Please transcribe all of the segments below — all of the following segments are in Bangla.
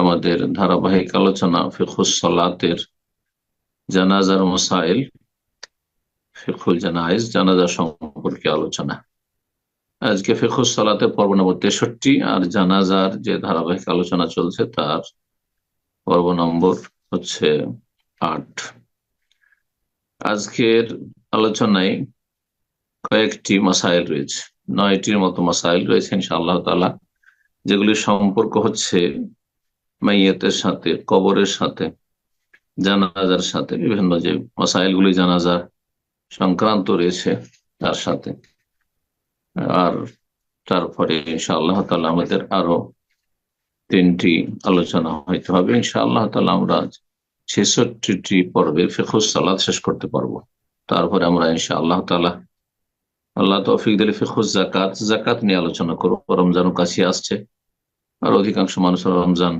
আমাদের ধারাবাহিক আলোচনা ফিখুস সালাতের জানাজার মোসাইল ফিখুল জানাইজ জানাজা সম্পর্কে আলোচনা। আজকে ফিখুস সালাতের পর্ব নম্বর তেষট্টি আর জানাজার যে ধারাবাহিক আলোচনা চলছে তার পর্ব নম্বর হচ্ছে আট। আজকের আলোচনায় কয়েকটি মাসাইল রয়েছে, নয়টির মতো মাসাইল রয়েছে ইনশাআল্লাহ তালা যেগুলির সম্পর্ক হচ্ছে মাইয়াতের সাথে, কবরের সাথে, জানাজার সাথে, বিভিন্ন যে মাসাইলগুলি জানাজার সংক্রান্ত রয়েছে তার সাথে। আর তারপরে ইনশাআল্লাহ তালা আমাদের আরও তিনটি আলোচনা হইতে হবে। ইনশাআল্লাহ তালা আমরা ছেষট্টি পর্বে ফেখুস সালাদ শেষ করতে পারব। তারপরে আমরা ইনশাআল্লাহ তালা আল্লাহ তৌফিক দিলে ফেখুস জাকাত জাকাত নিয়ে আলোচনা করব। রমজানও কাছে আসছে। আর অধিকাংশ মানুষ রমজান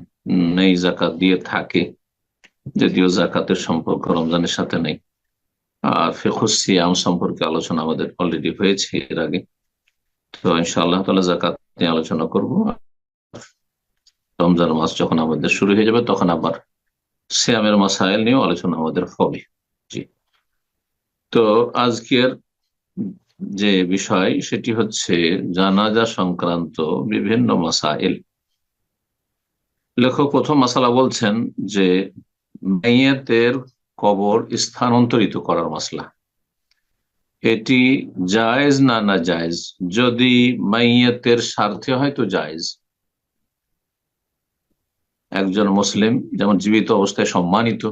নেই জাকাত দিয়ে থাকে, যদিও জাকাতের সম্পর্ক রমজানের সাথে নেই। আর ফেখুস সিয়াম সম্পর্কে আলোচনা আমাদের অলরেডি হয়েছে এর আগে। তো ইনশাআল্লাহ তালা জাকাত নিয়ে আলোচনা করব। রমজান মাস যখন আমাদের শুরু হয়ে যাবে, তখন আবার সিয়ামের মাসাইল নিয়েও আলোচনা আমাদের হবে। জি। তো আজকের যে বিষয়, সেটি হচ্ছে জানাজা সংক্রান্ত বিভিন্ন মাসাইল। লেখক প্রথম মাসালা বলছেন যে মেয়েতের কবর স্থানান্তরিত করার মাসলা। এটি জায়েজ না না জায়েজ? যদি মাইয়াতের স্বার্থে হয় তো জায়েজ। একজন মুসলিম যেমন জীবিত অবস্থায় সম্মানিত,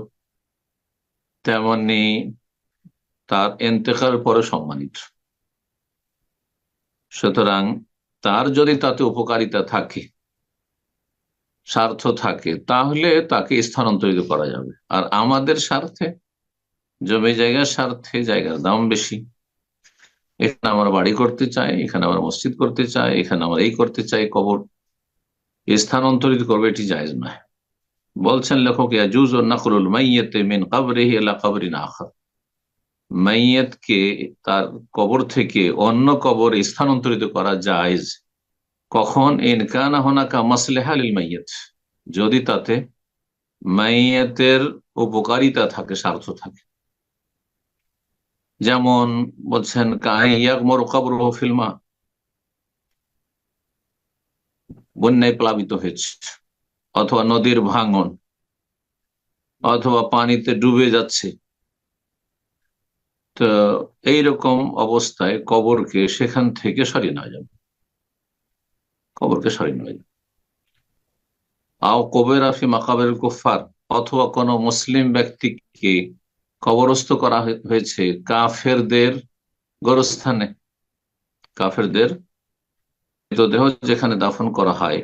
তেমনি তার এন্তেকার পরে সম্মানিত। সুতরাং তার যদি তাতে উপকারিতা থাকে স্বার্থ থাকে, তাহলে তাকে স্থানান্তরিত করা যাবে। আর আমাদের স্বার্থে, জমি জায়গার স্বার্থে জায়গার দাম বেশি। এখানে আমার বাড়ি করতে চাই, এখানে আমরা মসজিদ করতে চাই, এখানে আমার এই করতে চাই, কবর। স্থানান্তরিত করবে এটি জায়জ নয়। বলছেন লেখক, ইয়াজুজ ও নাকরুল মাইয়েতে মিন কাবরিহি এলা কাবরিন আখার। মাইয়েতকে তার কবর থেকে অন্য কবর স্থানান্তরিত করা জায়জ। কখন ইনকানা হোনাকা মাসলেহালিল মাইয়েত? যদি তাতে মাইয়েতের উপকারিতা থাকে, স্বার্থ থাকে। যেমন বলছেন কাহিয়াকমর কবর ফিল্মা বন্যায় প্লাবিত হয়েছে, অথবা নদীর ভাঙন, অথবা পানিতে ডুবে যাচ্ছে। তো এইরকম অবস্থায় কবরকে সেখান থেকে সরিয়ে নেওয়া যাবে। কবরকে সরিয়ে নেওয়া যাবে আও কবের আফি মাকাবের কুফার অথবা কোন মুসলিম ব্যক্তিকে কবরস্থ করা হয়েছে কাফেরদের গোরস্থানে। কাফেরদের মৃতদেহ যেখানে দাফন করা হয়,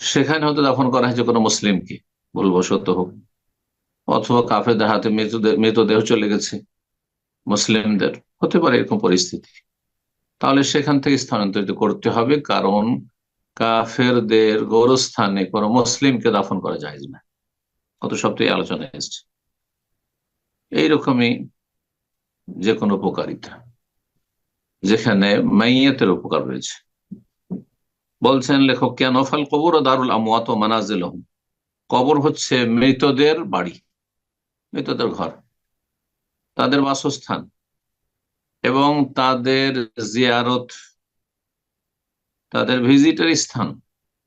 সেখানে হয়তো দাফন করা হয়েছে কোনো মুসলিমকে, ভুলবশত হোক। অথবা কাফেরদের হাতে মৃতদেহ মৃতদেহ চলে গেছে মুসলিমদের। হতে পারে এরকম পরিস্থিতি। তাহলে সেখান থেকে স্থানান্তরিত করতে হবে, কারণ কাফেরদের গৌরস্থানে কোনো মুসলিমকে দাফন করা যায় না। কত সপ্তাহে আলোচনা এসছে। এইরকমই যে কোনো উপকারিতা, যেখানে মাইয়াতের উপকার রয়েছে। বলছেন লেখক, কেন? ফল কবর ও দারুল আমত মানাজিল কবর হচ্ছে মৃতদের বাড়ি, মৃতদের ঘর, তাদের বাসস্থান এবং তাদের জিয়ারত তাদের ভিজিটের স্থান,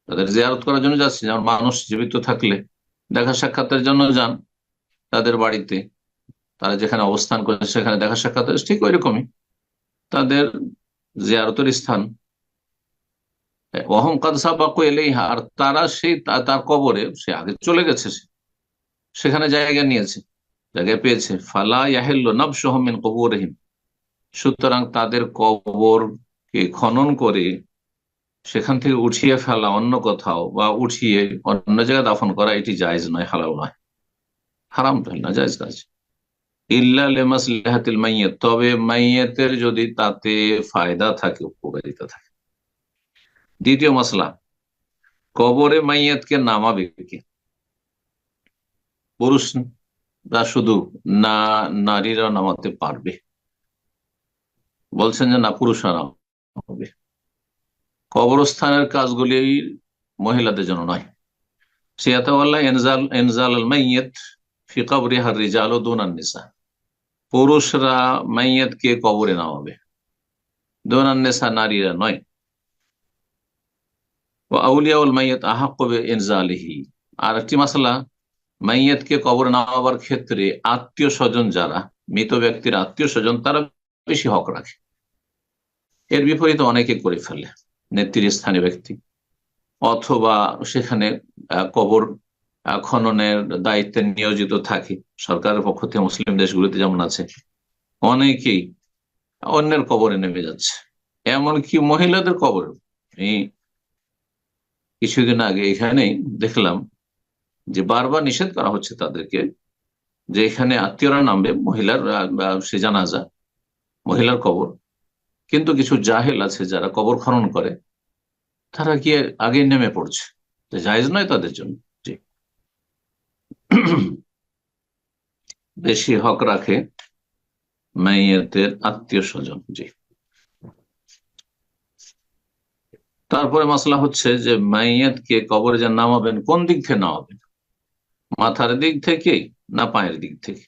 তাদের জিয়ারত করার জন্য যাচ্ছে। যেমন মানুষ জীবিত থাকলে, দেখা সাক্ষাতের জন্য যান তাদের বাড়িতে। তারা যেখানে অবস্থান করে সেখানে দেখা সাক্ষাৎ ঠিক ওই রকমই তাদের জিয়ারতের স্থান। অহংকার সাবাকু এলেই আর তারা সেই তার কবরে, সে আগে চলে গেছে সেখানে জায়গা নিয়েছে জায়গায় পেয়েছে। ফালা ইয়াহেল্ল নবসহমিন কবরহিম। সুতরাং তাদের কবরকে খনন করে সেখান থেকে উঠিয়ে ফেলা অন্য কোথাও বা উঠিয়ে অন্য জায়গায় দাফন করা এটি জায়জ নয়, হালাল নয়। হারাম না জায়জ কাজ। ইল্লা লেমাস লেহাতিল মাইয়েত, তবে মাইয়েতের যদি তাতে ফায়দা থাকে, উপকারিতা থাকে। দ্বিতীয় মশলা কবরে মাইয়াতকে নামাবে কে? পুরুষরা শুধু, না নারীরা নামাতে পারবে। বলছেন যে না, পুরুষরা নামাবে। কবরস্থানের কাজগুলি মহিলাদের জন্য নয়। সিয়াতাওয়াল্লাহ এনজাল এনজাল আল মাইয়েত কবরে নামাবে। নারীরা আউলিয়াউল মাইয়াত আহাক্কবে এনজালিহি। আর একটি মাসালা মাইয়াতকে কবরে নামাবার ক্ষেত্রে আত্মীয় স্বজন যারা, মৃত ব্যক্তির আত্মীয় স্বজন, তারা বেশি হক রাখে। এর বিপরীতে অনেকে করে ফেলে। নেতৃস্থানীয় ব্যক্তি। অথবা সেখানে কবর খননের দায়িত্বে নিয়োজিত থাকে। সরকারের পক্ষ থেকে মুসলিম দেশগুলিতে যেমন আছে, অনেকেই অন্যের কবরে নেমে যাচ্ছে। এমনকি মহিলাদের কবর। এই কিছুদিন আগে এখানেই দেখলাম যে বারবার নিষেধ করা হচ্ছে তাদেরকে যে এখানে আত্মীয়রা নামবে, মহিলার সে জানাজা, মহিলার কবর। কিন্তু কিছু জাহেল আছে যারা কবর খনন করে। তারা গিয়ে আগে নেমে পড়ছে। যে জায়েজ নয় তাদের জন্য। জি। বেশি হক রাখে মাইয়েতের আত্মীয় স্বজন। জি। তারপরে মশলা হচ্ছে যে মাইয়াতকে কবরে যে নামাবেন, কোন দিক থেকে নামাবেন? মাথার দিক থেকে না পায়ের দিক থেকে?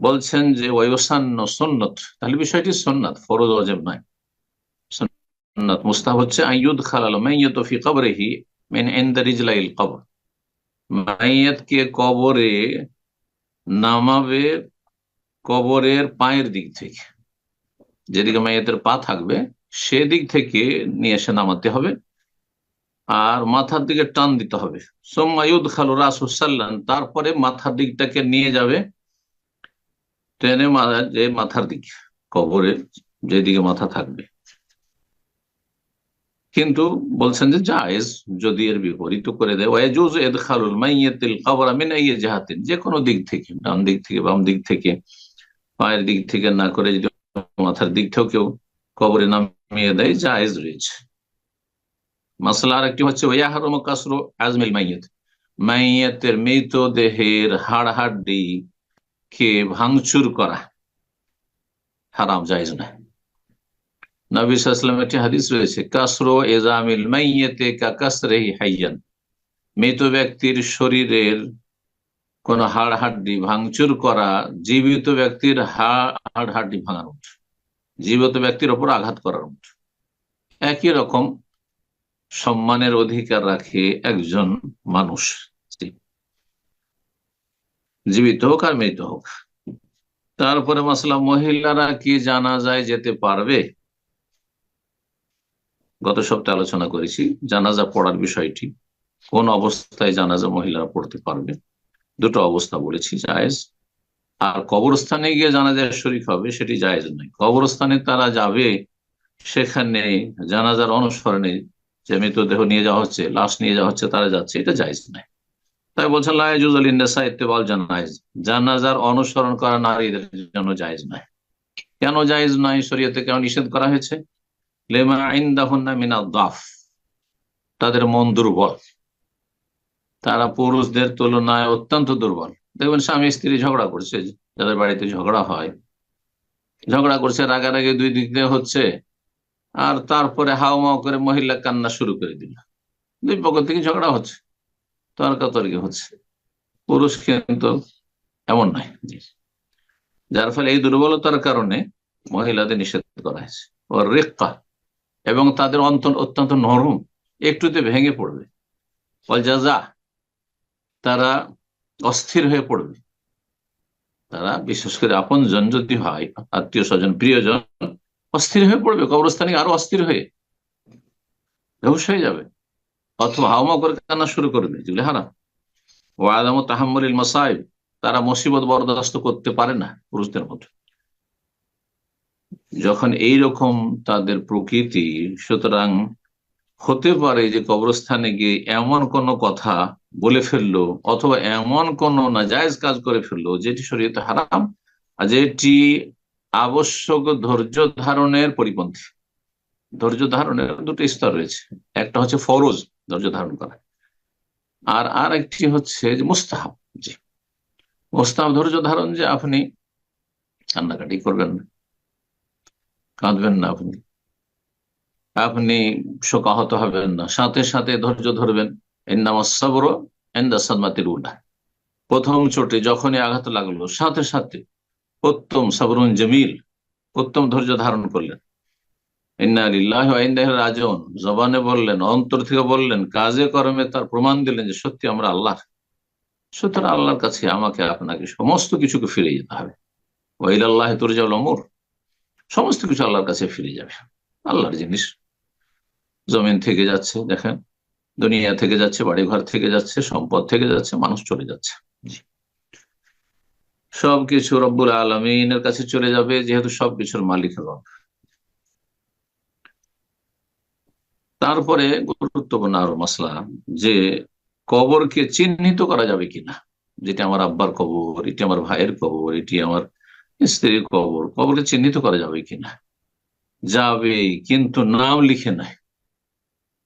বলছেন যে ওয়সান্ন সন্নত। তাহলে বিষয়টি সন্ন্যত ফরজ অজেব নয়। সন্ন্যত মুস্তাহ হচ্ছে আইয়ুদ খালাল মাইয়াত ফি কবরিহি মিন ইনদা রিজলাইল কবর। মাইয়াতকে কবরে নামাবে কবরের পায়ের দিক থেকে। যেদিকে মাইয়াতের পা থাকবে, সেদিক থেকে নিয়ে এসে নামাতে হবে। আর মাথার দিকে টান দিতে হবে। সোম্মায়ুদ খালু রাসুসাল্লান তারপরে মাথার দিকটাকে নিয়ে যাবে ট্রেনে যে মাথার দিক কবরের যেদিকে মাথা থাকবে। কিন্তু বলছেন যে জায়েজ, যদি এর বিপরীত করে দেয়। ওয়াজুজ কবর যে কোনো দিক থেকে, ডান দিক থেকে, বাম দিক থেকে, পায়ের দিক থেকে না করে যদি মাথার দিক থেকেও কেউ কবরে নামিয়ে দেয়, জায়েজ রয়েছে। মাসলা আর একটি হচ্ছে ওয়াহারম কাসরু আজমিল মাইয়াত। মাইয়াতের মৃত দেহের হাড় হাড্ডি কে ভাঙচুর করা হারাম, জায়েজ না নবী একটি হাদিস রয়েছে, কাসরো এজামিল মাইয়েতে কা কাসরেহি হাইয়ান। মৃত ব্যক্তির শরীরের কোন হাড় হাড্ডি ভাঙচুর করা জীবিত ব্যক্তির হাড় হাড্ডি ভাঙার মতো জীবিত ব্যক্তির ওপর আঘাত করার মতো একই রকম সম্মানের অধিকার রাখে একজন মানুষ। জীবিত হোক আর মৃত হোক। তারপরে মাসলা, মহিলারা কি জানা যায় যেতে পারবে? গত সপ্তাহে আলোচনা করেছি, জানাজা পড়ার বিষয়টি। কোন অবস্থায় জানাজা মহিলারা পড়তে পারবে? দুটো অবস্থা বলেছি, জায়েজ। আর কবরস্থানে গিয়ে জানাজার শরিক হবে, সেটি জায়েজ নয়। কবরস্থানে তারা যাবে, সেখানে জানাজার অনুসরণে যে মৃতদেহ নিয়ে যাওয়া হচ্ছে, লাশ নিয়ে যাওয়া হচ্ছে, তারা যাচ্ছে, এটা জায়েজ নয়। তাই বলছেন লাইজুজ ইন্দাসা ইত্তেবাল জানাইজ। জানাজার অনুসরণ করা নারীদের জন্য জায়েজ নয়। কেন জায়েজ নয়? শরীয়তে কেন নিষেধ করা হয়েছে? লেমা ইন্দাহুন্না মিনা দাফ। তাদের মন দুর্বল। তারা পুরুষদের তুলনায় অত্যন্ত দুর্বল। দেখবেন, স্বামী স্ত্রী ঝগড়া করছে, যাদের বাড়িতে ঝগড়া হয়। ঝগড়া করছে, রাগারাগি দুই দিক দিয়ে হচ্ছে, আর তারপরে হাও মাও করে মহিলা কান্না শুরু করে দিল। দুই পক্ষ থেকে ঝগড়া হচ্ছে। তর্কাতর্কি হচ্ছে। পুরুষ কিন্তু এমন নয়। যার ফলে এই দুর্বলতার কারণে মহিলাদের নিষেধ করা হয়েছে। ও রেক্কা এবং তাদের অত্যন্ত নরম, একটুতে ভেঙে পড়বে। যা তারা অস্থির হয়ে পড়বে। তারা বিশেষ করে আপন জন যদি হয় আত্মীয় স্বজন প্রিয়জন, অস্থির হয়ে পড়বে, কবরস্থানে আরও অস্থির হয়ে। বেহুশ হয়ে যাবে। অথবা হাওমা করে কান্না শুরু করবে যেগুলি হারাম। ও আদম মাসাইব তারা মুসিবত বরদাস্ত করতে পারে না পুরুষদের মধ্যে। যখন এই রকম তাদের প্রকৃতি, সুতরাং হতে পারে যে কবরস্থানে গিয়ে এমন কোন কথা বলে ফেলল, অথবা এমন কোন নাজায়জ কাজ করে ফেলল, যেটি শরীয়তে হারাম, আর যেটি আবশ্যক ধৈর্য ধারণের পরিপন্থী। ধৈর্য ধারণের দুটো স্তর রয়েছে। একটা হচ্ছে ফরজ। ধৈর্য ধারণ করা। আর আর একটি হচ্ছে যে মুস্তাহাব জি মুস্তাহাব ধৈর্য ধারণ যে আপনি কান্নাকাটি করবেন না, কাঁদবেন না আপনি। আপনি শোকাহত হবেন না, সাথে সাথে ধৈর্য ধরবেন। এন্নামাসাবর এন্দাসাদমাতির উল্লাহ প্রথম চোটে যখনই আঘাত লাগল, সাথে সাথে উত্তম সাবরুন জমিল, উত্তম ধৈর্য ধারণ করলেন। রাজন জবানে বললেন, অন্তর থেকে বললেন, কাজে কর্মে তার প্রমাণ দিলেন যে সত্যি আমরা আল্লাহ সুতরাং আল্লাহর কাছে আমাকে আপনাকে সমস্ত কিছুকে ফিরে যেতে হবে। ওয়াইল আল্লাহ তুরজাউল অমর সমস্ত কিছু আল্লাহর কাছে ফিরে যাবে। আল্লাহর জিনিস। জমিন থেকে যাচ্ছে, দেখেন। দুনিয়া থেকে যাচ্ছে, বাড়িঘর থেকে যাচ্ছে, সম্পদ থেকে যাচ্ছে, মানুষ চলে যাচ্ছে। সবকিছু রব্বুল আলমিনের কাছে চলে যাবে, যেহেতু সবকিছুর মালিক রব তারপরে গুরুত্বপূর্ণ আরও মশলা যে কবরকে চিহ্নিত করা যাবে কিনা। যেটি আমার আব্বার কবর, এটি আমার ভাইয়ের কবর, এটি আমার স্ত্রীর কবর, কবরকে চিহ্নিত করা যাবে কিনা? যাবে, কিন্তু নাম লিখে নাই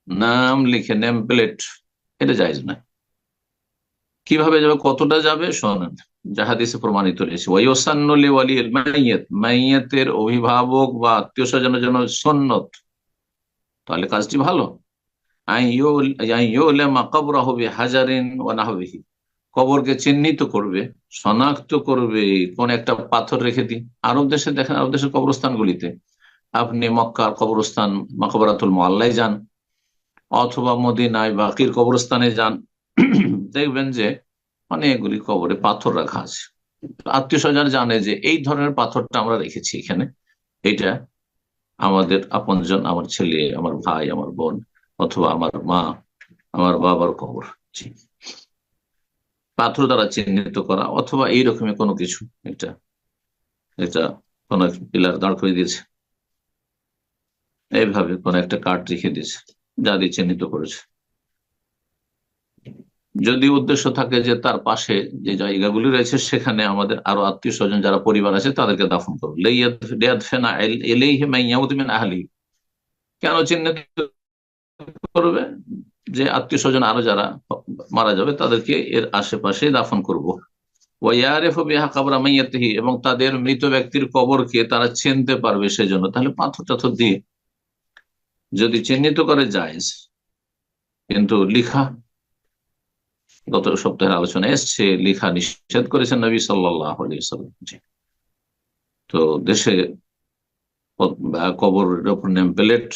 নাম লিখে নেম প্লেট এটা যাইজ না কীভাবে যাবে, কতটা যাবে, শোনেন জাহাদিসে প্রমাণিত রয়েছে। মাইয়েতের অভিভাবক বা আত্মীয় স্বজন যেন সন্নত তাহলে কাজটি ভালো। হাজারিন ওয়ানাহবিহি কবরকে চিহ্নিত করবে, শনাক্ত করবে, কোন একটা পাথর রেখে দিন। আরব দেশে দেখেন, আরব দেশের কবরস্থানগুলিতে। আপনি মক্কার কবরস্থান, মকবরাতুল মোয়াল্লায় যান, অথবা মদিনায় বাকির কবরস্থানে যান। দেখবেন যে অনেকগুলি কবরে পাথর রাখা আছে। আত্মীয় স্বজন জানে যে এই ধরনের পাথরটা আমরা রেখেছি এখানে। এটা আমাদের আপনজন, আমার ছেলে, আমার ভাই, আমার বোন অথবা আমার মা, আমার বাবার কবর। পাথর দ্বারা চিহ্নিত করা অথবা এই রকমের কোনো কিছু এটা। এটা কোন পিলার দাঁড় করে দিয়েছে। এইভাবে কোন একটা কার্ড রেখে দিয়েছে, যা দিয়ে চিহ্নিত করেছে। যদি উদ্দেশ্য থাকে যে তার পাশে যে জায়গাগুলি রয়েছে, সেখানে আমাদের আরও আত্মীয় স্বজন যারা পরিবার আছে, তাদেরকে দাফন করবে কেন চিহ্নিত করবে? যে আত্মীয় স্বজন আরও যারা মারা যাবে, তাদেরকে এর আশেপাশে দাফন করব। এবং তাদের মৃত ব্যক্তির কবরকে তারা চিনতে পারবে সেজন্য। তাহলে পাথর টাথর দিয়ে যদি চিহ্নিত করে যায় কিন্তু লিখা গত সপ্তাহের আলোচনা এসছে, লিখা নিষেধ করেছেন নবী সাল্লাহ তো দেশে কবরের প্লেট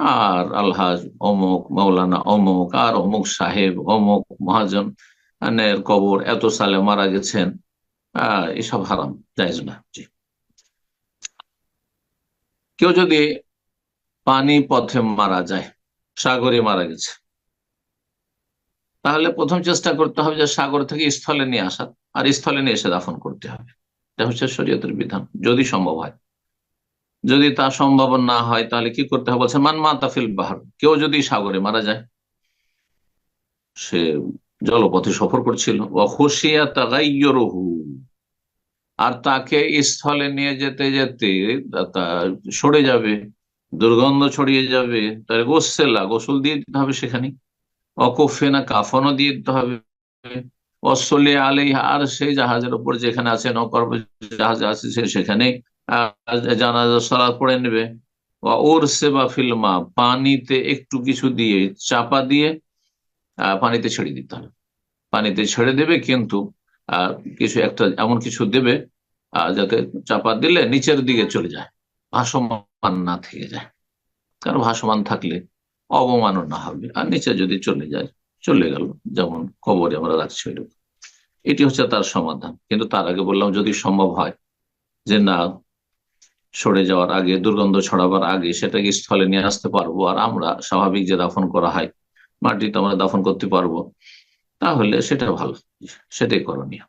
আর আলহাজ অমুক মৌলানা অমুক, আর অমুক সাহেব, অমুক মহাজন কবর, এত সালে মারা গেছেন এসব হারাম যাইজ না কেউ যদি পানি পথে মারা যায়, সাগরে মারা গেছে তাহলে প্রথম চেষ্টা করতে হবে যে সাগর থেকে স্থলে নিয়ে আসা, আর স্থলে নিয়ে এসে দাফন করতে হবে। এটা হচ্ছে শরীয়তের বিধান, যদি সম্ভব হয়। যদি তা সম্ভব না হয়, তাহলে কি করতে হবে? বলছে, মান মাতাফিল বাহার কেউ যদি সাগরে মারা যায়, সে জলপথে সফর করছিল। আর তাকে স্থলে নিয়ে যেতে যেতে তা সরে যাবে, দুর্গন্ধ ছড়িয়ে যাবে। তাহলে গোসেলা, গোসল দিয়ে দিতে হবে সেখানে অকফেনা কাফনও দিয়ে দিতে হবে। অসলে আলাই আর সেই জাহাজের উপর যেখানে আছে নৌকার জাহাজ আছে, সে সেখানে জানাজা সালাদ পড়ে নেবে। ওর সেবা ফিল্মা পানিতে একটু কিছু দিয়ে চাপা দিয়ে পানিতে ছেড়ে দিতে হবে। পানিতে ছেড়ে দেবে কিন্তু কিছু একটা, এমন কিছু দেবে আর যাতে চাপা দিলে নিচের দিকে চলে যায়, ভাসমান না থেকে যায়। কারণ ভাসমান থাকলে অবমাননা হবে। আর নিচে যদি চলে যায়, চলে গেল, যেমন কবরে আমরা রাখছি এটি হচ্ছে তার সমাধান। কিন্তু তার আগে বললাম, যদি সম্ভব হয় যে না, সরে যাওয়ার আগে, দুর্গন্ধ ছড়াবার আগে সেটাকে স্থলে নিয়ে আসতে পারব, আর আমরা স্বাভাবিক যে দাফন করা হয়, মাটিতে আমরা দাফন করতে পারব, তাহলে সেটা ভালো। সেটাই করণীয়।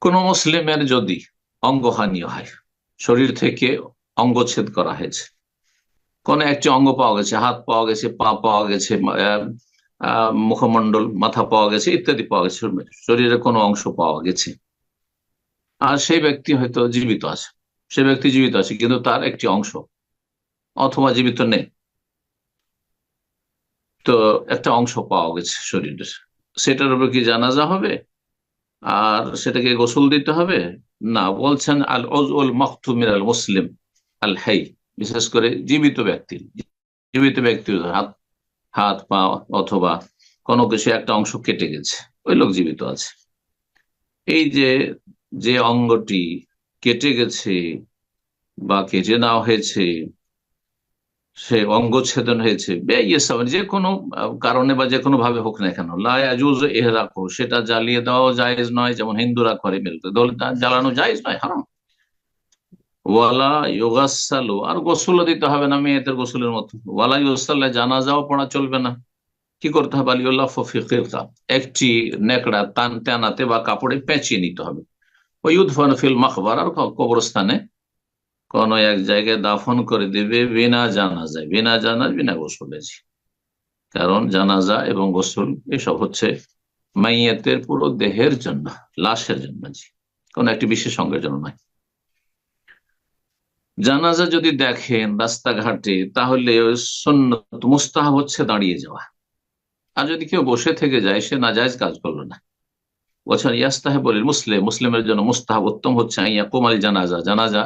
কোন মুসলিমের যদি অঙ্গহানি হয়, শরীর থেকে অঙ্গচ্ছেদ করা হয়েছে কোন একটি অঙ্গ পাওয়া গেছে, হাত পাওয়া গেছে, পা পাওয়া গেছে মুখমন্ডল মাথা পাওয়া গেছে, ইত্যাদি পাওয়া গেছে শরীরের কোনো অংশ পাওয়া গেছে। আর সেই ব্যক্তি হয়তো জীবিত আছে, সে ব্যক্তি জীবিত আছে, কিন্তু তার একটি অংশ অথবা জীবিত নেই। তো একটা অংশ পাওয়া গেছে শরীরের। সেটার উপর কি জানাজা হবে? আর সেটাকে গোসল দিতে হবে? না, বলছেন আল ওল মখতুমির আল মুসলিম আল হাই বিশেষ করে জীবিত ব্যক্তির জীবিত ব্যক্তির হাত হাত, পা অথবা কোনো কিছু একটা অংশ কেটে গেছে, ওই লোক জীবিত আছে। এই যে যে অঙ্গটি কেটে গেছে বা কেটে নেওয়া হয়েছে, সে অঙ্গ ছেদন হয়েছে যে কোনো কারণে বা যে কোনো ভাবে হোক না কেন লাজুজ এহরাকো সেটা জ্বালিয়ে দেওয়া জায়েজ নয়, যেমন হিন্দুরা করে মিলতে জ্বালানো জায়েজ নয়, হারাম। ওয়ালা ইয়োগাসালো আর গোসলও দিতে হবে না মেয়েদের গোসলের মতো। ওয়ালা ইউসাল্লাহ জানাজাও পড়া চলবে না। কি করতে হবে? আলিউল্লাহ ফিকা একটি নেকড়া তান টানাতে বা কাপড়ে পেঁচিয়ে নিতে হবে। ওই উদ্ফান ফিল মাখবার আর কবরস্থানে কোন এক জায়গায় দাফন করে দিবে বিনা জানাজায়। বিনা জানাজ, বিনা গোসলে কারণ জানাজা এবং গোসল, এসব হচ্ছে মাইয়াতের পুরো দেহের জন্য, লাশের জন্য জি। কোন একটি বিশেষ অঙ্গের জন্য নয়। জানাজা যদি দেখেন রাস্তাঘাটে, তাহলে সন্ন্যত মুস্তাহাব হচ্ছে দাঁড়িয়ে যাওয়া। আর যদি কেউ বসে থেকে যায়, সে না নাজায়জ কাজ করল না। বলছেন ইয়াস্তাহে বলেন, মুসলিম, মুসলিমের জন্য মুস্তাহাব উত্তম হচ্ছে আইয়া কোমাল জানাজা জানাজা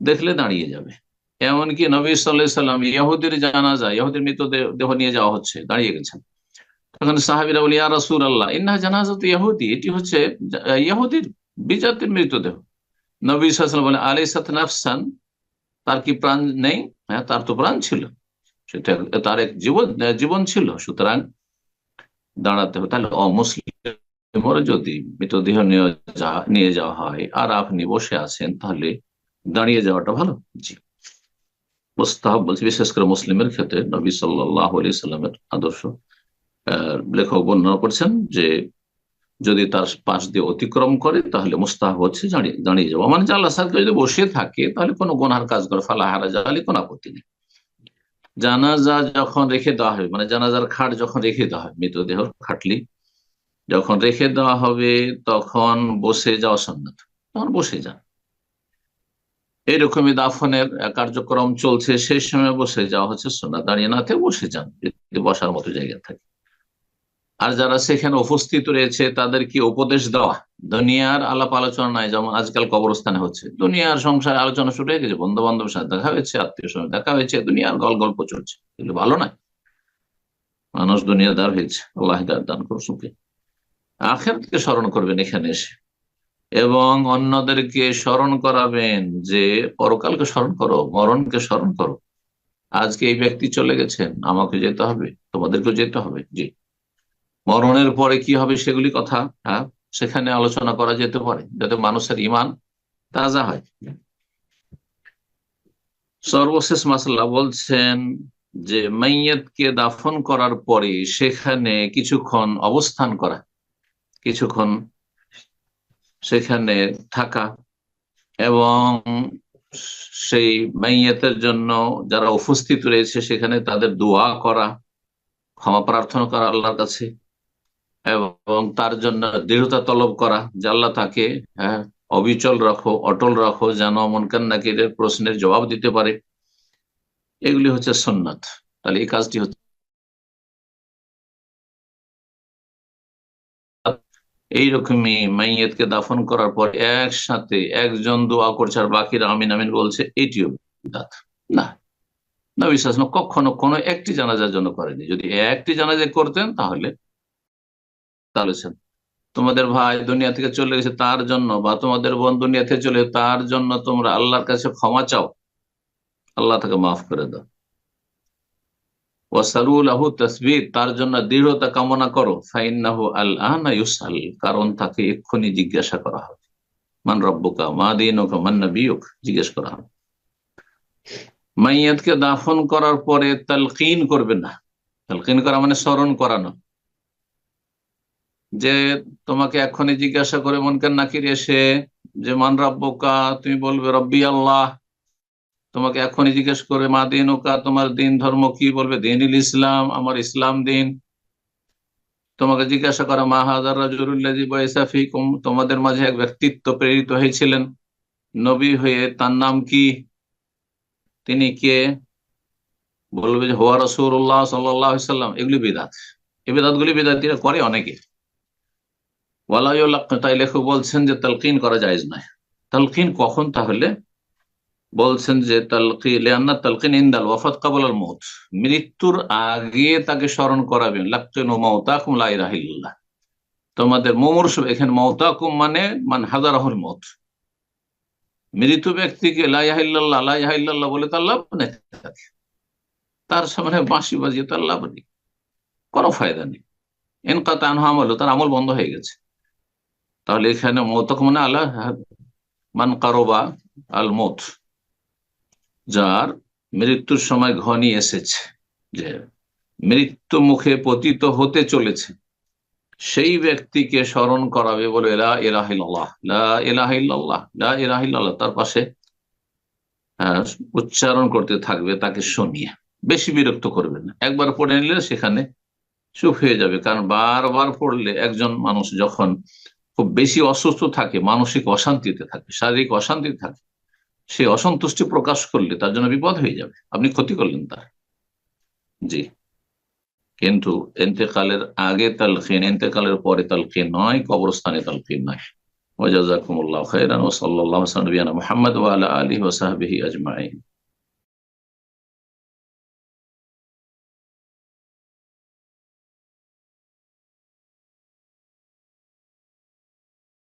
দেখলে দাঁড়িয়ে যাবে। এমনকি নবী সাল্লাহ সাল্লাম ইয়াহুদের জানাজা ইয়াহুদের মৃতদেহ নিয়ে যাওয়া হচ্ছে, দাঁড়িয়ে গেছেন। তখন সাহাবিরা বলি, ইয়া রাসুল আল্লাহ ইন্না জানাজা তো ইয়াহুদি এটি হচ্ছে ইয়াহুদির বিজাতির মৃতদেহ। নবী সাল্লাম বলে আলী সাতনাফসান তার কি প্রাণ নেই? হ্যাঁ তার তো প্রাণ ছিল। সেটা তার এক জীবন জীবন ছিল। সুতরাং দাঁড়াতে হবে। তাহলে অমুসলিম যদি মৃতদেহ নিয়ে যাওয়া হয়, আর আপনি বসে আছেন, তাহলে দাঁড়িয়ে যাওয়াটা ভালো। জি। মোস্তাহাব বলছে, বিশেষ করে মুসলিমের ক্ষেত্রে নবী সাল্লাহ আলি সাল্লামের আদর্শ লেখক বর্ণনা করছেন যে যদি তার পাশ দিয়ে অতিক্রম করে, তাহলে মুস্তাহাব হচ্ছে দাঁড়িয়ে যাওয়া মানে আল্লাহ সাহেবকে যদি বসে থাকে, তাহলে কোনো গোনার কাজ করে ফালাহারা জালি কোনো আপত্তি নেই। জানাজা যখন রেখে দেওয়া হবে মানে জানাজার খাট যখন রেখে দেওয়া হয় মৃতদেহ খাটলি, যখন রেখে দেওয়া হবে, তখন বসে যাওয়া সন্ন্যত। তখন বসে যান। এইরকমই দাফনের কার্যক্রম চলছে, সেই সময় বসে যাওয়া হচ্ছে সোনা দাঁড়িয়ে না বসে যান, যদি বসার মতো জায়গা থাকে। আর যারা সেখানে উপস্থিত রয়েছে তাদের কি উপদেশ দেওয়া। দুনিয়ার আলাপ আলোচনা নাই, যেমন আজকাল কবরস্থানে হচ্ছে। দুনিয়ার সংসারে আলোচনা শুরু হয়ে গেছে বন্ধু বান্ধবের সাথে দেখা হয়েছে আত্মীয় সঙ্গে দেখা হয়েছে, দুনিয়ার গল গল্প চলছে। এগুলো ভালো নয়। মানুষ দুনিয়াদার হয়েছে, আল্লাহ দান করো সুখে। আখেরকে স্মরণ করবেন এখানে এসে। এবং অন্যদেরকে স্মরণ করাবেন যে, পরকালকে স্মরণ করো, মরণকে স্মরণ করো। আজকে এই ব্যক্তি চলে গেছেন আমাকে যেতে হবে, তোমাদেরকেও যেতে হবে। জি। মরণের পরে কি হবে সেগুলি কথা হ্যাঁ? সেখানে আলোচনা করা যেতে পারে, যাতে মানুষের ইমান তাজা হয়। সর্বশেষ মাসাল্লাহ বলছেন যে মাইয়াতকে দাফন করার পরে সেখানে কিছুক্ষণ অবস্থান করা, কিছুক্ষণ সেখানে থাকা এবং সেই মাইয়াতের জন্য যারা উপস্থিত রয়েছে সেখানে তাদের দোয়া করা, ক্ষমা প্রার্থনা করা আল্লাহর কাছে। এবং তার জন্য দৃঢ়তা তলব করা, যে আল্লাহ তাকে হ্যাঁ অবিচল রাখো, অটল রাখো, যেন মনকান নাকিরের প্রশ্নের জবাব দিতে পারে। এগুলি হচ্ছে সন্ন্যত তাহলে এই কাজটি হচ্ছে এইরকমই মাইয়েতকে দাফন করার পর একসাথে একজন দোয়া করছে আর বাকিরা আমিন আমিন বলছে, এটিও বিদাত। না না বিশ্বাস না কখনো কোনো একটি জানাজার জন্য করেনি যদি একটি জানাজা করতেন তাহলে তাহলে তোমাদের ভাই দুনিয়া থেকে চলে গেছে তার জন্য বা তোমাদের বোন দুনিয়া থেকে চলে তার জন্য তোমরা আল্লাহর কাছে ক্ষমা চাও। আল্লাহ তাকে মাফ করে দাও। তার জন্য দৃঢ়তা কামনা করো। কারণ তাকে এক্ষুনি জিজ্ঞাসা করা হবে। মান রব্বুকা, মা দিনুকা, মান জিজ্ঞেস করা হবে। মাইয়াতকে দাফন করার পরে তালকিন করবে না। তালকিন করা মানে স্মরণ করানো। যে তোমাকে এক্ষুনি জিজ্ঞাসা করে মনকে নাকির এসে যে, মান রব্বকা? তুমি বলবে, রব্বি আল্লাহ। তোমাকে এখনই জিজ্ঞেস করে, মা দিন ওকা তোমার দিন, ধর্ম কি বলবে? দিন ইসলাম, আমার ইসলাম দিন। তোমাকে জিজ্ঞাসা করা, মা হাজার রাজুরুল্লাহি তোমাদের মাঝে এক ব্যক্তিত্ব প্রেরিত হয়েছিলেন। নবী হয়ে তার নাম কি? তিনি কে? বলবে যে, হোয়া রসুল্লাহ সাল্লাম এগুলি বিদাত। এই বিদাত গুলি বিদাতিরা করে অনেকে। তাই লেখক বলছেন যে তালকিন করা যায় নয়। তালকিন কখন? তাহলে বলছেন যে তালকি, লেয়ান্না তালকিন ইন্দাল ওয়াফাত কাবুল আল মৌত মৃত্যুর আগে তাকে স্মরণ করাবেন। ও লাক্তেন মৌতাকুম লাইরাহিল্লাহ তোমাদের মুমূর্ষ, এখানে মৌতাকুম মানে মান হাজারাহুল মত মৃত ব্যক্তিকে লাইহাইল্লাহ লাইহাইল্লাহ বলে তার লাভ নেই তার সামনে বাঁশি বাজিয়ে তার লাভ নেই। কোনো ফায়দা নেই। এনকাত আনহা আমল তার আমল বন্ধ হয়ে গেছে। তাহলে এখানে মৌতক মানে আল্লাহ মান কারোবা আল মত যার মৃত্যুর সময় ঘনি এসেছে যে মৃত্যু মুখে পতিত হতে চলেছে সেই ব্যক্তিকে স্মরণ করাবে বলে লা এলাহিল্লাহ লা এলাহিল্লাহ তার পাশে আহ, উচ্চারণ করতে থাকবে তাকে শুনিয়ে বেশি বিরক্ত করবে না। একবার পড়ে নিলে সেখানে চুপ হয়ে যাবে কারণ বারবার পড়লে একজন মানুষ যখন খুব বেশি অসুস্থ থাকে, মানসিক অশান্তিতে থাকে, শারীরিক অশান্তিতে থাকে, সে অসন্তুষ্টি প্রকাশ করলে তার জন্য বিপদ হয়ে যাবে। আপনি ক্ষতি করলেন তার। জি। কিন্তু এতেকালের আগে তালখিন এতেকালের পরে তালখিন নয়, কবরস্থানে তালখিন নয়। ওজাজাকুমুল্লাহ খাইরান ও সাল্লাল্লাহু আলাইহি ওয়া সাল্লাম, নবিয়ানা মুহাম্মদ ওয়া আলা ওয়া আজমাইন।